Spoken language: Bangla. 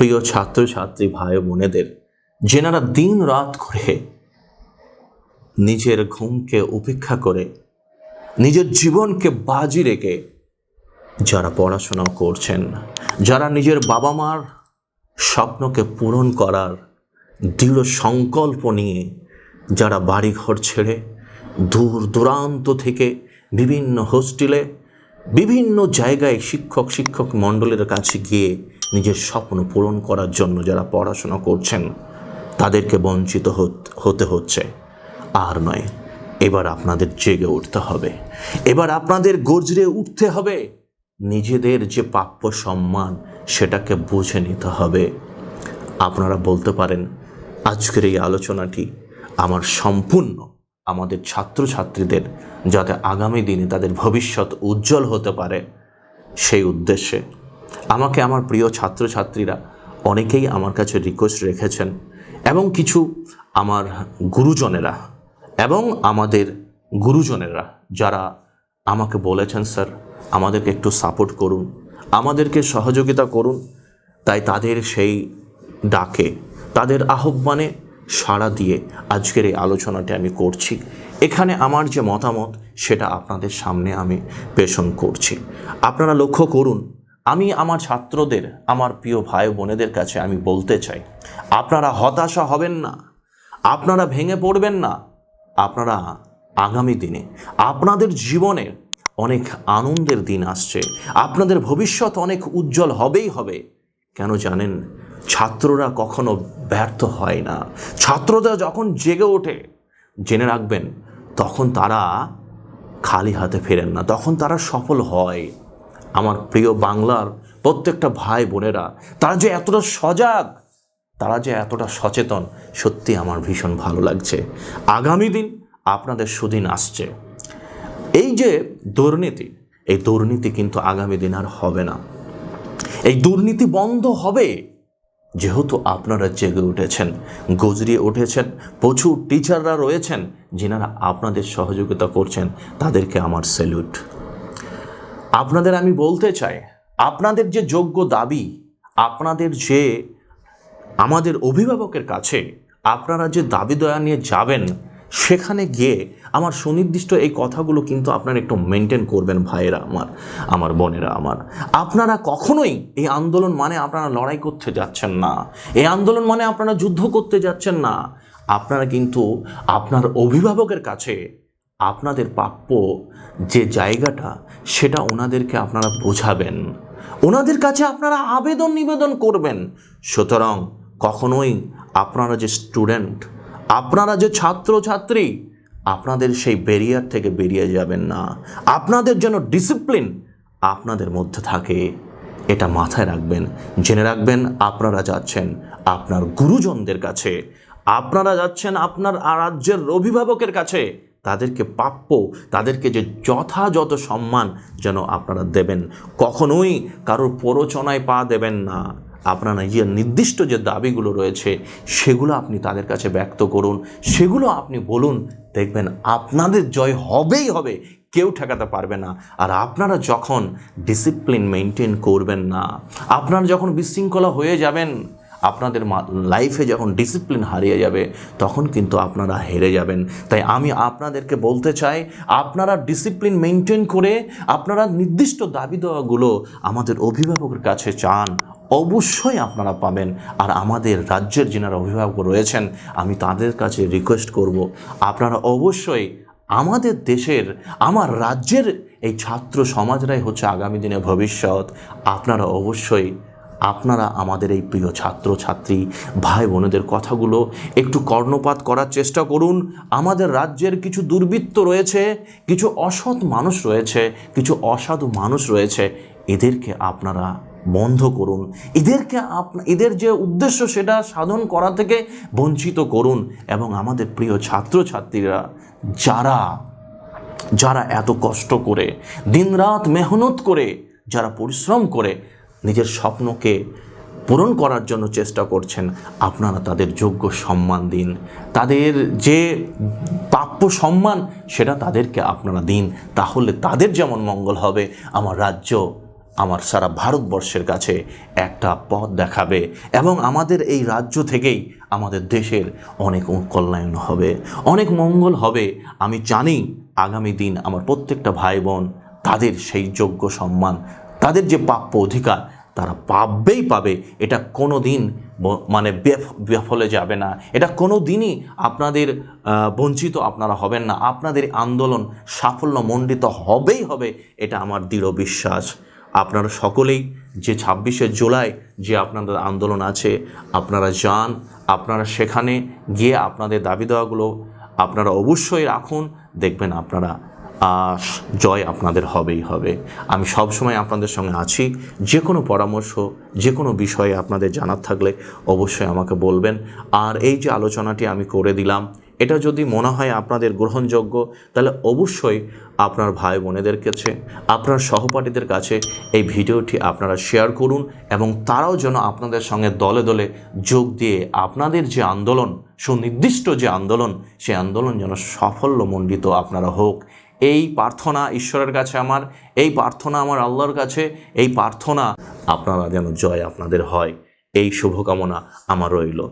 প্রিয় ছাত্রছাত্রী ভাই বোনেদের, যেনারা দিন রাত করে নিজের ঘুমকে উপেক্ষা করে, নিজের জীবনকে বাজি রেখে যারা পড়াশোনা করছেন, যারা নিজের বাবা মার স্বপ্নকে পূরণ করার দৃঢ় সংকল্প নিয়ে যারা বাড়িঘর ছেড়ে দূর দূরান্ত থেকে বিভিন্ন হোস্টেলে, বিভিন্ন জায়গায় শিক্ষক শিক্ষক মণ্ডলের কাছে গিয়ে নিজের স্বপ্ন পূরণ করার জন্য যারা পড়াশোনা করছেন, তাদেরকে বঞ্চিত হত- হচ্ছে। আর নয়, এবার আপনাদের জেগে উঠতে হবে। এবার আপনাদের গর্জরে উঠতে হবে। নিজেদের যে প্রাপ্য সম্মান, সেটাকে বুঝে নিতে হবে। আপনারা বলতে পারেন, আজকের এই আলোচনাটি আমার সম্পূর্ণ আমাদের ছাত্রছাত্রীদের, যাতে আগামী দিনে তাদের ভবিষ্যৎ উজ্জ্বল হতে পারে। সেই উদ্দেশ্যে আমাকে আমার প্রিয় ছাত্রছাত্রীরা অনেকেই আমার কাছে রিকোয়েস্ট রেখেছেন এবং কিছু আমার গুরুজনেরা এবং আমাদের গুরুজনেরা যারা আমাকে বলেছেন, স্যার, আমাদেরকে একটু সাপোর্ট করুন, আমাদেরকে সহযোগিতা করুন। তাই তাদের সেই ডাকে, তাদের আহ্বানে সাড়া দিয়ে আজকের এই আলোচনাটি আমি করছি। এখানে আমার যে মতামত, সেটা আপনাদের সামনে আমি পেষণ করছি। আপনারা লক্ষ্য করুন আমি আমার ছাত্রদের, আমার প্রিয় ভাই বোনেদের কাছে আমি বলতে চাই, আপনারা হতাশা হবেন না, আপনারা ভেঙে পড়বেন না, আপনারা আগামী দিনে, আপনাদের জীবনে অনেক আনন্দের দিন আসছে, আপনাদের ভবিষ্যৎ অনেক উজ্জ্বল হবেই হবে। কেন জানেন? ছাত্ররা কখনো ব্যর্থ হয় না। ছাত্ররা যখন জেগে ওঠে, জেনে রাখবেন, তখন তারা খালি হাতে ফেরেন না, তখন তারা সফল হয়। আমার প্রিয় বাংলার প্রত্যেকটা ভাই বোনেরা, তারা যে এতটা সজাগ, তারা যে এতটা সচেতন, সত্যি আমার ভীষণ ভালো লাগছে। আগামী দিন আপনাদের সুদিন আসছে। এই যে দুর্নীতি, এই দুর্নীতি কিন্তু আগামী দিন আর হবে না। এই দুর্নীতি বন্ধ হবে, যেহেতু আপনারা জেগে উঠেছেন, গজরিয়ে উঠেছেন, প্রচুর টিচাররা রয়েছেন, যিনারা আপনাদের সহযোগিতা করছেন, তাদেরকে আমার স্যালুট আপনাদের আমি বলতে চাই, আপনাদের যে যোগ্য দাবি, আপনাদের যে আমাদের অভিভাবকের কাছে আপনারা যে দাবি দয়া নিয়ে যাবেন, সেখানে গিয়ে আমার সুনির্দিষ্ট এই কথাগুলো কিন্তু আপনারা একটু মেনটেন করবেন, ভাইয়েরা আমার আমার বোনেরা আমার। আপনারা কখনোই এই আন্দোলন মানে আপনারা লড়াই করতে যাচ্ছেন না। এই আন্দোলন মানে আপনারা যুদ্ধ করতে যাচ্ছেন না। আপনারা কিন্তু আপনার অভিভাবকের কাছে আপনাদের প্রাপ্য যে জায়গাটা, সেটা ওনাদেরকে আপনারা বোঝাবেন। ওনাদের কাছে আপনারা আবেদন নিবেদন করবেন। সুতরাং কখনোই আপনারা যে স্টুডেন্ট, আপনারা যে ছাত্রছাত্রী, আপনাদের সেই ব্যারিয়ার থেকে বেরিয়ে যাবেন না। আপনাদের যেন ডিসিপ্লিন আপনাদের মধ্যে থাকে, এটা মাথায় রাখবেন। জেনে রাখবেন, আপনারা যাচ্ছেন আপনার গুরুজনদের কাছে, আপনারা যাচ্ছেন আপনার রাজ্যের অভিভাবকের কাছে তাদেরকে প্রাপ্য, তাদেরকে যে যথাযথ সম্মান যেন আপনারা দেবেন, কখনোই কারোর প্ররোচনায় পা দেবেন না। আপনার নিজের নির্দিষ্ট যে দাবিগুলো রয়েছে, সেগুলো আপনি তাদের কাছে ব্যক্ত করুন, সেগুলো আপনি বলুন, দেখবেন আপনাদের জয় হবেই হবে, কেউ ঠেকাতে পারবে না। আর আপনারা যখন ডিসিপ্লিন মেনটেন করবেন না, আপনারা যখন বিশৃঙ্খলা হয়ে যাবেন আপনাদের লাইফে যখন ডিসিপ্লিন হারিয়ে যাবে, তখন কিন্তু আপনারা হেরে যাবেন। তাই আমি আপনাদেরকে বলতে চাই, আপনারা ডিসিপ্লিন মেনটেন করে আপনারা নির্দিষ্ট দাবি দেওয়াগুলো আমাদের অভিভাবকের কাছে চান, অবশ্যই আপনারা পাবেন। আর আমাদের রাজ্যের যেনারা অভিভাবক রয়েছেন, আমি তাদের কাছে রিকোয়েস্ট করব, আপনারা অবশ্যই আমাদের দেশের, আমার রাজ্যের এই ছাত্র সমাজরাই হচ্ছে আগামী দিনে ভবিষ্যৎ। আপনারা অবশ্যই আপনারা আমাদের এই প্রিয় ছাত্র ছাত্রী ভাই বোনেদের কথাগুলো একটু কর্ণপাত করার চেষ্টা করুন। আমাদের রাজ্যের কিছু দুর্বৃত্ত রয়েছে, কিছু অসৎ মানুষ রয়েছে, কিছু অসাধু মানুষ রয়েছে। এদেরকে আপনারা বন্ধ করুন। এদেরকে আপ, এদের যে উদ্দেশ্য সেটা সাধন করা থেকে বঞ্চিত করুন। এবং আমাদের প্রিয় ছাত্রছাত্রীরা, যারা যারা এত কষ্ট করে, দিনরাত মেহনত করে, যারা পরিশ্রম করে নিজের স্বপ্নকে পূরণ করার জন্য চেষ্টা করছেন। আপনারা তাদের যোগ্য সম্মান দিন। তাদের যে প্রাপ্য সম্মান, সেটা তাদেরকে আপনারা দিন। তাহলে তাদের যেমন মঙ্গল হবে, আমার রাজ্য, আমার সারা ভারতবর্ষের কাছে একটা পথ দেখাবে এবং আমাদের এই রাজ্য থেকেই আমাদের দেশের অনেক কল্যাণ হবে, অনেক মঙ্গল হবে। আমি জানি, আগামী দিন আমার প্রত্যেকটা ভাই বোন তাদের সেই যোগ্য সম্মান তাদের যে প্রাপ্য অধিকার, তারা পাবেই পাবে। এটা কোনো দিন মানে বেফ- বিফলে যাবে না। এটা কোনো দিনই আপনাদের বঞ্চিত আপনারা হবেন না। আপনাদের আন্দোলন সাফল্যমণ্ডিত হবেই হবে, এটা আমার দৃঢ় বিশ্বাস। আপনারা সকলেই যে ছাব্বিশে জুলাই যে আপনাদের আন্দোলন আছে, আপনারা যান, আপনারা সেখানে গিয়ে আপনাদের দাবি দেওয়াগুলো আপনারা অবশ্যই রাখুন। দেখবেন আপনারা জয় আপনাদের হবেই হবে। আমি সব সময় আপনাদের সঙ্গে আছি। যে কোনো পরামর্শ যে কোনো বিষয়ে আপনাদের জানার থাকলে অবশ্যই আমাকে বলবেন। আর এই যে আলোচনাটি আমি করে দিলাম, এটা যদি মনে হয় আপনাদের গ্রহণযোগ্য, তাহলে অবশ্যই আপনার ভাই বোনেদের কাছে, আপনার সহপাঠীদের কাছে এই ভিডিওটি আপনারা শেয়ার করুন এবং তারাও যেন আপনাদের সঙ্গে দলে দলে যোগ দিয়ে আপনাদের যে আন্দোলন, সুনির্দিষ্ট যে আন্দোলন, সেই আন্দোলন যেন সাফল্যমণ্ডিত আপনারা হোক। এই প্রার্থনা ঈশ্বরের কাছে আমার, এই প্রার্থনা আমার আল্লাহর কাছে, এই প্রার্থনা আপনারা যেন জয় আপনাদের হয়। এই শুভকামনা আমার রইল।